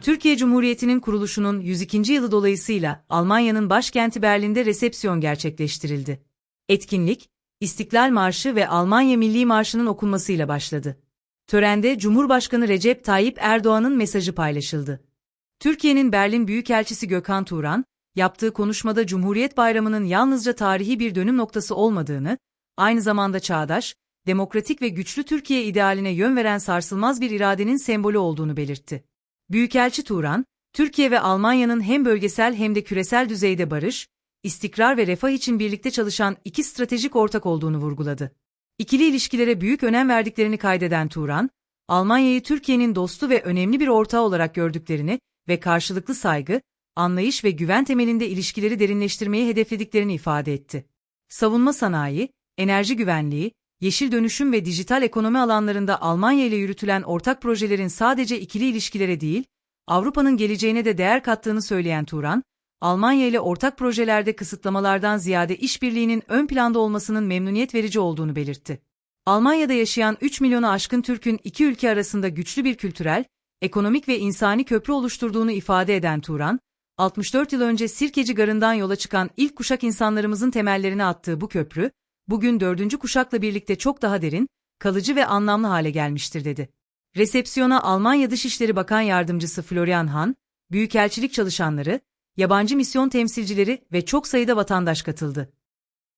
Türkiye Cumhuriyeti'nin kuruluşunun 102. yılı dolayısıyla Almanya'nın başkenti Berlin'de resepsiyon gerçekleştirildi. Etkinlik, İstiklal Marşı ve Almanya Milli Marşı'nın okunmasıyla başladı. Törende Cumhurbaşkanı Recep Tayyip Erdoğan'ın mesajı paylaşıldı. Türkiye'nin Berlin Büyükelçisi Gökhan Turan, yaptığı konuşmada Cumhuriyet Bayramı'nın yalnızca tarihi bir dönüm noktası olmadığını, aynı zamanda çağdaş, demokratik ve güçlü Türkiye idealine yön veren sarsılmaz bir iradenin sembolü olduğunu belirtti. Büyükelçi Turan, Türkiye ve Almanya'nın hem bölgesel hem de küresel düzeyde barış, istikrar ve refah için birlikte çalışan iki stratejik ortak olduğunu vurguladı. İkili ilişkilere büyük önem verdiklerini kaydeden Turan, Almanya'yı Türkiye'nin dostu ve önemli bir ortağı olarak gördüklerini ve karşılıklı saygı, anlayış ve güven temelinde ilişkileri derinleştirmeyi hedeflediklerini ifade etti. Savunma sanayi, enerji güvenliği, yeşil dönüşüm ve dijital ekonomi alanlarında Almanya ile yürütülen ortak projelerin sadece ikili ilişkilere değil, Avrupa'nın geleceğine de değer kattığını söyleyen Turan, Almanya ile ortak projelerde kısıtlamalardan ziyade işbirliğinin ön planda olmasının memnuniyet verici olduğunu belirtti. Almanya'da yaşayan 3 milyonu aşkın Türk'ün iki ülke arasında güçlü bir kültürel, ekonomik ve insani köprü oluşturduğunu ifade eden Turan, 64 yıl önce Sirkeci Garı'ndan yola çıkan ilk kuşak insanlarımızın temellerini attığı bu köprü, bugün dördüncü kuşakla birlikte çok daha derin, kalıcı ve anlamlı hale gelmiştir dedi. Resepsiyona Almanya Dışişleri Bakan Yardımcısı Florian Hahn, büyükelçilik çalışanları, yabancı misyon temsilcileri ve çok sayıda vatandaş katıldı.